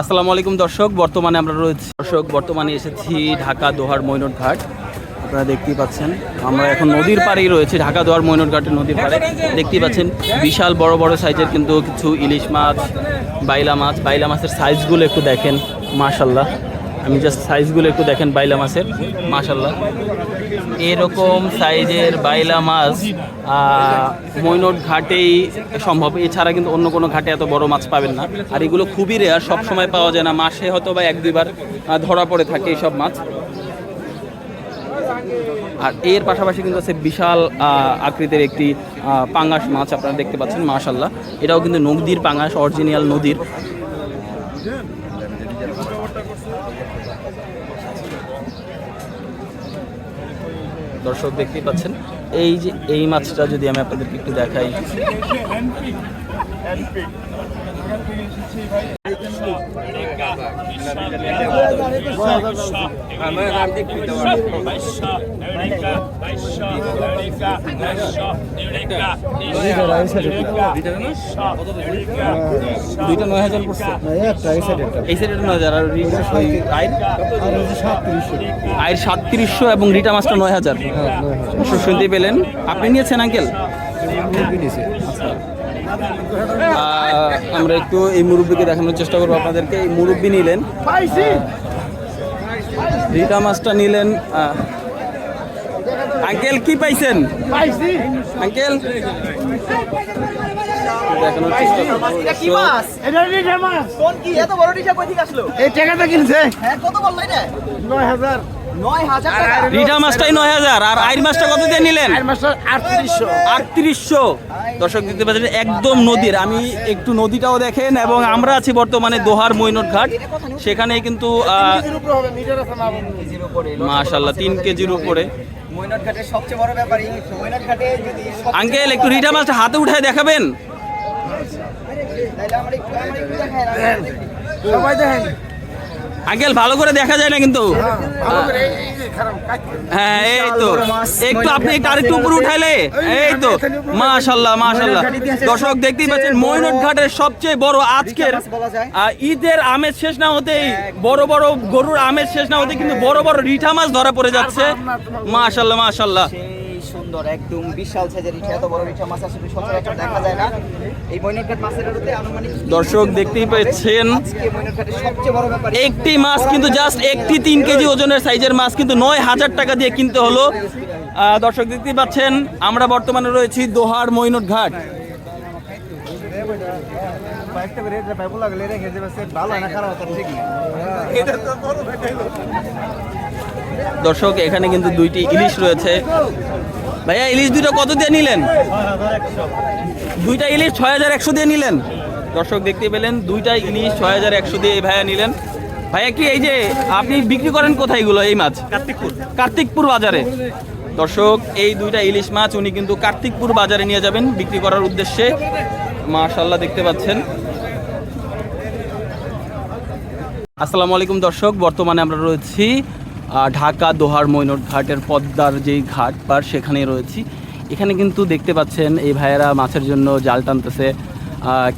আসসালামু আলাইকুম দর্শক, বর্তমানে আমরা রয়েছি দর্শক, বর্তমানে এসেছি ঢাকা দোহার মৈনট ঘাট আপনারা দেখতেই পাচ্ছেন, আমরা এখন নদীর পাড়েই রয়েছে, ঢাকা দোয়ার মৈনট ঘাটের নদীর পাড়ে। দেখতেই পাচ্ছেন, বিশাল বড় বড় সাইজের কিন্তু কিছু ইলিশ মাছ, বাইলা মাছ, বাইলা মাছের সাইজগুলো একটু দেখেন মাশাল্লাহ আমি জাস্ট সাইজগুলো একটু দেখেন বাইলা মাছের মাশাল্লাহ এরকম সাইজের বাইলা মাছ মৈনট ঘাটেই সম্ভব। এছাড়া কিন্তু অন্য কোনো ঘাটে এত বড় মাছ পাবেন না। আর এগুলো খুবই রেয়ার সব সময় পাওয়া যায় না। মাসে হয়তো বা এক দুইবার ধরা পড়ে থাকে এইসব মাছ। আর এর পাশাপাশি কিন্তু আছে বিশাল আকৃতির একটি পাঙ্গাস মাছ আপনারা দেখতে পাচ্ছেন মাশাল্লাহ এটাও কিন্তু নদীর পাঙ্গাস অরিজিনাল নদীর। দর্শক দেখতেই পাচ্ছেন এই যে এই মাছটা যদি আমি আপনাদেরকে একটু দেখাই। দুইটা নয় হাজার এই নয় আর আয়ের সাতত্রিশশো। এবং রিটা মাছটা নয় হাজার। হ্যাঁ শুনতে পেলেন। আপনি নিয়েছেন আঙ্কেল? আমরা একটু এই মুরব্বিকে দেখানোর চেষ্টা করব আপনাদেরকে। এই মুরব্বি নিলেন। রিটা মাছটা নিলেন আঙ্কেল কি পাইছেন? আঙ্কেল? দেখানোর চেষ্টা করব। এটা কি মাছ? এটা রিঠা মাছ। কোন কি? এত বড় ডিশা কই থেকে আসলো? এই টাকাটা কিনছে। হ্যাঁ কত বলল এটা? নয় হাজার। রিটা মাছটাই নয় আর আইর মাছটা কত দিয়ে নিলেন? আটত্রিশশো। দর্শক দেখতে পাচ্ছেন একদম নদীর। আমি একটু নদীটাও দেখেন এবং আমরা আছি বর্তমানে দোহার মৈনট ঘাট সেখানে কিন্তু মাশাল্লাহ তিন কেজির উপরে। আঙ্কেল একটু রিটা মাছটা হাতে উঠায় দেখাবেন তাহলে আমরা একটু আমরা একটু দেখাই না সবাই দেখেন আঙ্কেল, ভালো করে দেখা যায় না কিন্তু? হ্যাঁ এই তো। একটু আপনি একটু উপরে উঠাইলে। এই তো। মাশাল্লাহ মাশাল্লাহ। দর্শক, দেখতেই পাচ্ছেন বড় ঘাটের সবচেয়ে বড় আজকের ঈদের আমেজ শেষ না হতেই, বড় বড় গরুর আমেজ শেষ না হতে কিন্তু বড় বড় রিঠা মাছ ধরা পড়ে যাচ্ছে। মাশাল্লাহ মাশাল্লাহ। সুন্দর একদম বিশাল সাইজের রিঠা এত বড় রিঠা মাছ আসলে সচরাচর দেখা যায় না। এই মইনাট ঘাট মাছের আড়তে আনুমানিক দর্শক দেখতেই পাচ্ছেন আজকে মইনাট ঘাটের সবচেয়ে বড় ব্যাপার একটি মাছ কিন্তু জাস্ট একটি তিন কেজি ওজনের সাইজের মাছ কিন্তু নয় হাজার টাকা দিয়ে কিনতে হলো। দর্শক দেখতেই পাচ্ছেন আমরা বর্তমানে রয়েছি দোহার মৈনট ঘাট দর্শক এখানে কিন্তু দুইটি ইলিশ রয়েছে। ভাইয়া ইলিশ দুটো কত দিয়ে নিলেন? দুইটা ইলিশ ছয় হাজার একশো দিয়ে নিলেন। দর্শক দেখতে পেলেন দুইটা ইলিশ ছয় হাজার একশো দিয়ে ভাইয়া নিলেন। ভাইয়া কি এই যে আপনি বিক্রি করেন কোথায় এগুলো এই মাছ? কার্তিকপুর। কার্তিকপুর বাজারে। দর্শক এই দুইটা ইলিশ মাছ উনি কিন্তু কার্তিকপুর বাজারে নিয়ে যাবেন বিক্রি করার উদ্দেশ্যে। মাশাল্লাহ দেখতে পাচ্ছেন। আসসালামু আলাইকুম দর্শক বর্তমানে আমরা রয়েছি ঢাকা, দোহার, মৈনট ঘাটের পদ্মার যেই ঘাট পার সেখানে রয়েছি। এখানে কিন্তু দেখতে পাচ্ছেন এই ভাইয়েরা মাছের জন্য জাল টানতেছে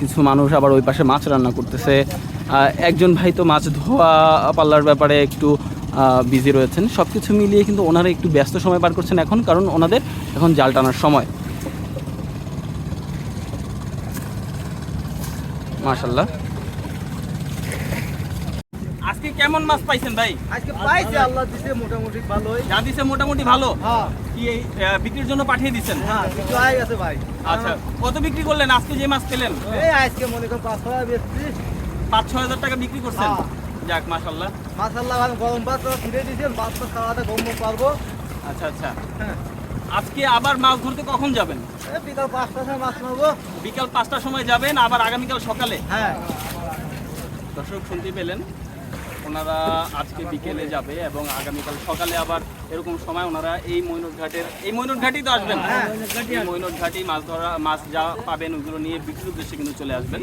কিছু মানুষ আবার ওই পাশে মাছ রান্না করতেছে। একজন ভাই তো মাছ ধোয়া পাল্লার ব্যাপারে একটু বিজি রয়েছেন। সব কিছু মিলিয়ে কিন্তু ওনারা একটু ব্যস্ত সময় পার করছেন এখন, কারণ ওনাদের এখন জাল টানার সময়। মাশাল্লাহ কেমন মাছ পাইছেন ভাই? আজকে পাইছে আল্লাহ দিছে মোটামুটি ভালোই। যা দিছে মোটামুটি ভালো? হ্যাঁ। কি এই বিক্রির জন্য পাঠিয়ে দিচ্ছেন? হ্যাঁ কিছু আয় গেছে ভাই। আচ্ছা কত বিক্রি করলেন? আজকে যে মাছ পেলেন? এই আজকে মনে করেন পাঁচ টাকা বেচছি। পাঁচ ছয় হাজার টাকা বিক্রি করছেন? হ্যাঁ। যাক মাশাল্লাহ মাসাল্লাহ ভাই গরম ভাত ফিরে দিয়েছেন ভাত তো খাওয়াতে গম পারব। আচ্ছা আচ্ছা। হ্যাঁ। আজকে আবার মাছ ধরতে কখন যাবেন? বিকাল পাঁচটার সময় মাছ মারবো বিকাল পাঁচটার সময় যাবেন আবার আগামীকাল সকালে? হ্যাঁ। দর্শক শুনতে পেলেন? ওনারা আজকে বিকেলে যাবে এবং আগামীকাল সকালে আবার এরকম সময় ওনারা এই মৈনট ঘাটের এই মৈনট ঘাটেই তো আসবেন? এই মৈনট ঘাটেই মাছ ধরা মাছ যা পাবেন ওগুলো নিয়ে বিক্রির উদ্দেশ্যে কিন্তু চলে আসবেন।